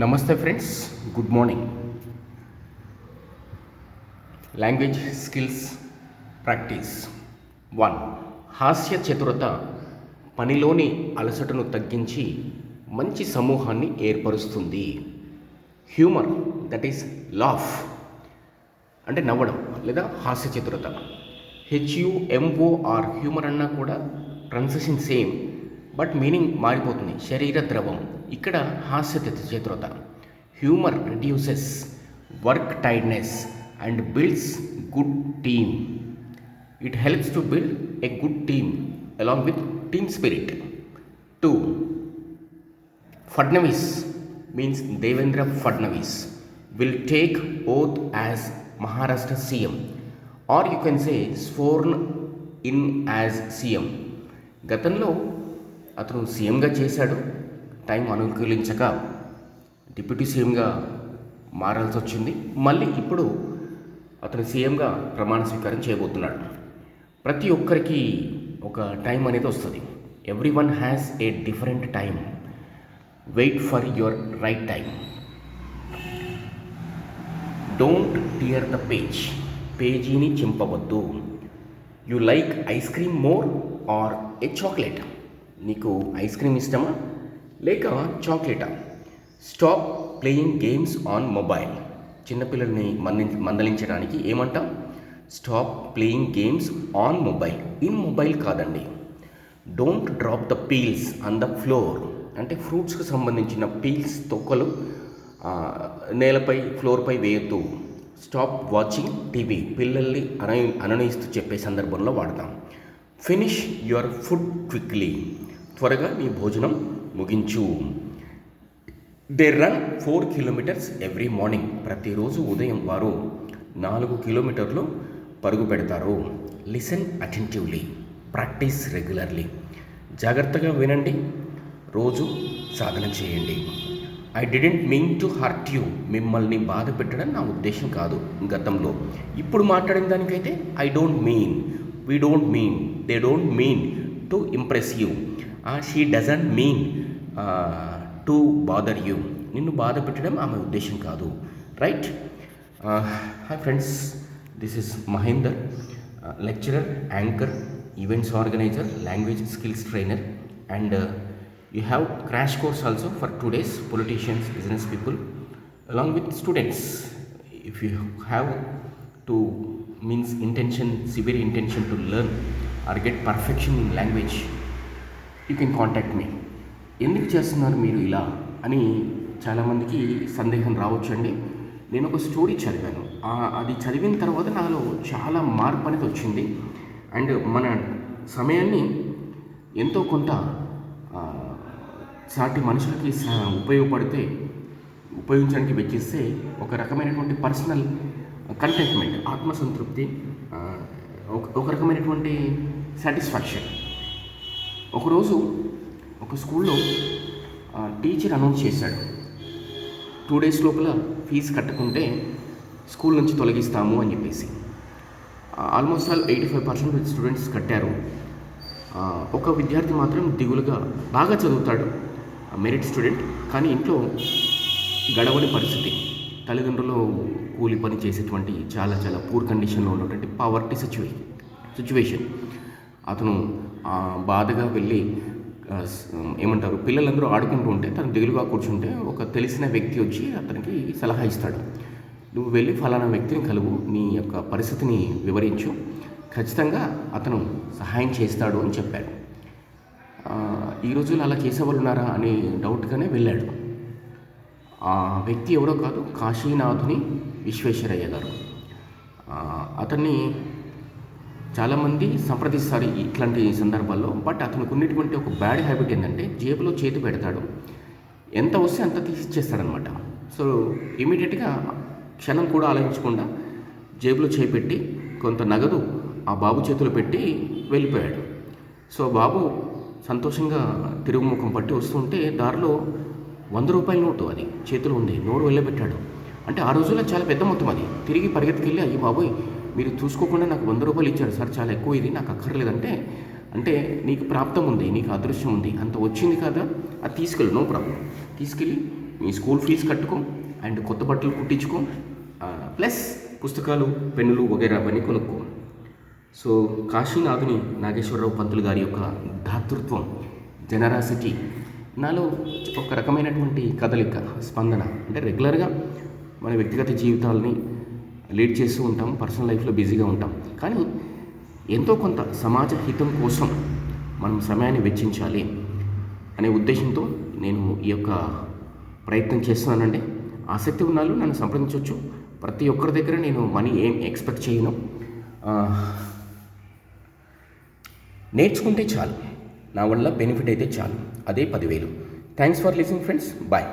నమస్తే friends good morning. Language skills practice one హాస్య చతురత పనిలోని అలసటను తగ్గించి మంచి సమూహాన్ని ఏర్పరుస్తుంది. హ్యూమర్ దట్ ఈస్ లాఫ్ అంటే నవ్వడం లేదా హాస్య చతురత. హెచ్యుఎంఓఆర్ హ్యూమర్ అన్నా కూడా ట్రాన్సెషన్ సేమ్ బట్ మీనింగ్ మారిపోతుంది. శరీర ద్రవం. ఇక్కడ హాస్య చతు- చతురత humour reduces work tightness and builds good team. It helps to build a good team along with team spirit. Two Fadnavis means Devendra Fadnavis. will take oath as Maharashtra CM or you can say sworn in as CM గతంలో అతను సీఎంగా చేశాడు. Time అనుకూలించక deputy సీఎంగా మారాల్సి వచ్చింది. మళ్ళీ ఇప్పుడు అతను సీఎంగా ప్రమాణ స్వీకారం చేయబోతున్నాడు. ప్రతి ఒక్కరికి ఒక టైం అనేది వస్తుంది. Everyone has a different time wait for your right time don't tear the page పేజీని చింపవద్దు. You like ice cream more or a chocolate నీకు ఐస్ క్రీమ్ ఇష్టమా? లేక చాక్లెటా? Stop playing games on mobile. చిన్నపిల్లల్ని మంది మందలించడానికి ఏమంటాం? Stop playing games on mobile. In mobile కాదండి. Don't drop the peels on the floor. అంటే ఫ్రూట్స్కి సంబంధించిన పీల్స్ తొక్కలు నేలపై ఫ్లోర్పై వేయొద్దు. Stop watching TV. పిల్లల్ని అన అనునయిస్తూ చెప్పే సందర్భంలో వాడతాం. Finish your food quickly. త్వరగా మీ భోజనం ముగించు. They run four kilometres every morning. ప్రతిరోజు ఉదయం వారు నాలుగు కిలోమీటర్లు పరుగు పెడతారు. Listen attentively practice regularly. జాగ్రత్తగా వినండి. రోజు సాధన చేయండి. I didn't mean to hurt you. మిమ్మల్ని బాధ పెట్టడం నా ఉద్దేశం కాదు గతంలో. ఇప్పుడు మాట్లాడిన దానికైతే I don't mean. We don't mean. They don't mean to impress you. She doesn't mean to bother you నిన్ను బాధ పెట్టడం ఆమె ఉద్దేశం కాదు right hi friends this is Mahender lecturer anchor events organiser language skills trainer and you have crash course also for two days politicians business people along with students if you have to means intention severe intention to learn or get perfection in language you can contact me ఎందుకు చేస్తున్నారు మీరు ఇలా అని చాలామందికి సందేహం రావచ్చు అండి. నేను ఒక స్టోరీ చదివాను. అది చదివిన తర్వాత నాలో చాలా మార్పు అనేది వచ్చింది. అండ్ మన సమయాన్ని ఎంతో కొంత సాటి మనుషులకి స- ఉపయోగపడితే ఉపయోగించడానికి వెచ్చిస్తే ఒక రకమైనటువంటి పర్సనల్ కంటెంట్మెంట్ ఆత్మసంతృప్తి ఒక ఒక రకమైనటువంటి సాటిస్ఫాక్షన్. ఒకరోజు ఒక స్కూల్లో టీచర్ అనౌన్స్ చేశాడు. టూ డేస్ లోపల ఫీజు కట్టకుంటే స్కూల్ నుంచి తొలగిస్తాము అని చెప్పేసి. Almost all eighty five percent students కట్టారు. ఒక విద్యార్థి మాత్రం దిగులుగా బాగా చదువుతాడు. మెరిట్ స్టూడెంట్ కానీ ఇంట్లో గడవని పరిస్థితి. తల్లిదండ్రులు కూలి పని చేసేటువంటి చాలా చాలా పూర్ కండిషన్లో ఉన్నటువంటి పావర్టీ సిచ్యువే సిచ్యువేషన్ అతను బాధగా వెళ్ళి Um, ఏమంటారు? పిల్లలందరూ ఆడుకుంటూ ఉంటే తను దిగులుగా కూర్చుంటే ఒక తెలిసిన వ్యక్తి వచ్చి అతనికి సలహా ఇస్తాడు. నువ్వు వెళ్ళి ఫలానా వ్యక్తిని కలువు నీ యొక్క పరిస్థితిని వివరించు. ఖచ్చితంగా అతను సహాయం చేస్తాడు అని చెప్పాడు. ఈ రోజుల్లో అలా చేసేవాళ్ళు ఉన్నారా? అని డౌట్గానే వెళ్ళాడు. ఆ వ్యక్తి ఎవరో కాదు కాశీనాథుని విశ్వేశ్వరయ్య గారు. అతన్ని చాలామంది సంప్రదిస్తారు ఇట్లాంటి సందర్భాల్లో బట్ అతనికి ఉన్నటువంటి ఒక బ్యాడ్ హ్యాబిట్ ఏంటంటే జేబులో చేతి పెడతాడు. ఎంత వస్తే అంత తీసి ఇచ్చేస్తాడనమాట సో ఇమీడియట్గా క్షణం కూడా ఆలోచించకుండా జేబులో చేపెట్టి కొంత నగదు ఆ బాబు చేతిలో పెట్టి వెళ్ళిపోయాడు. సో బాబు సంతోషంగా తిరుగుముఖం పట్టి వస్తుంటే దారిలో వంద రూపాయల నోటు అది చేతిలో ఉంది. నోరు వెళ్ళబెట్టాడు. అంటే ఆ రోజుల్లో చాలా పెద్ద మొత్తం అది. తిరిగి పరిగెత్తుకెళ్ళి అయ్యి బాబోయ్ మీరు చూసుకోకుండా నాకు వంద రూపాయలు ఇచ్చారు. సార్ చాలా ఎక్కువ ఇది నాకు అక్కర్లేదంటే అంటే నీకు ప్రాప్తం ఉంది నీకు అదృశ్యం ఉంది. అంత వచ్చింది కదా అది తీసుకెళ్ళు నో ప్రాబ్లం. తీసుకెళ్ళి మీ స్కూల్ ఫీజు కట్టుకో అండ్ కొత్త బట్టలు కుట్టించుకో. ప్లస్ పుస్తకాలు పెన్నులు వగైరా అవన్నీ కొనుక్కో. సో కాశీనాథుని నాగేశ్వరరావు పంతులు గారి యొక్క దాతృత్వం జనరాసిటీ నాలో ఒక రకమైనటువంటి కదలిక స్పందన. అంటే రెగ్యులర్గా మన వ్యక్తిగత జీవితాలని లీడ్ చేస్తూ ఉంటాం పర్సనల్ లైఫ్లో బిజీగా ఉంటాం. కానీ ఎంతో కొంత సమాజ హితం కోసం మనం సమయాన్ని వెచ్చించాలి అనే ఉద్దేశంతో నేను ఈ యొక్క ప్రయత్నం చేస్తున్నానండి. ఆసక్తి ఉన్న నన్ను సంప్రదించవచ్చు. ప్రతి ఒక్కరి దగ్గర నేను మనీ ఏం ఎక్స్పెక్ట్ చేయను. నేర్చుకుంటే చాలు. నా వల్ల బెనిఫిట్ అయితే చాలు. అదే పదివేలు. Thanks for listening friends bye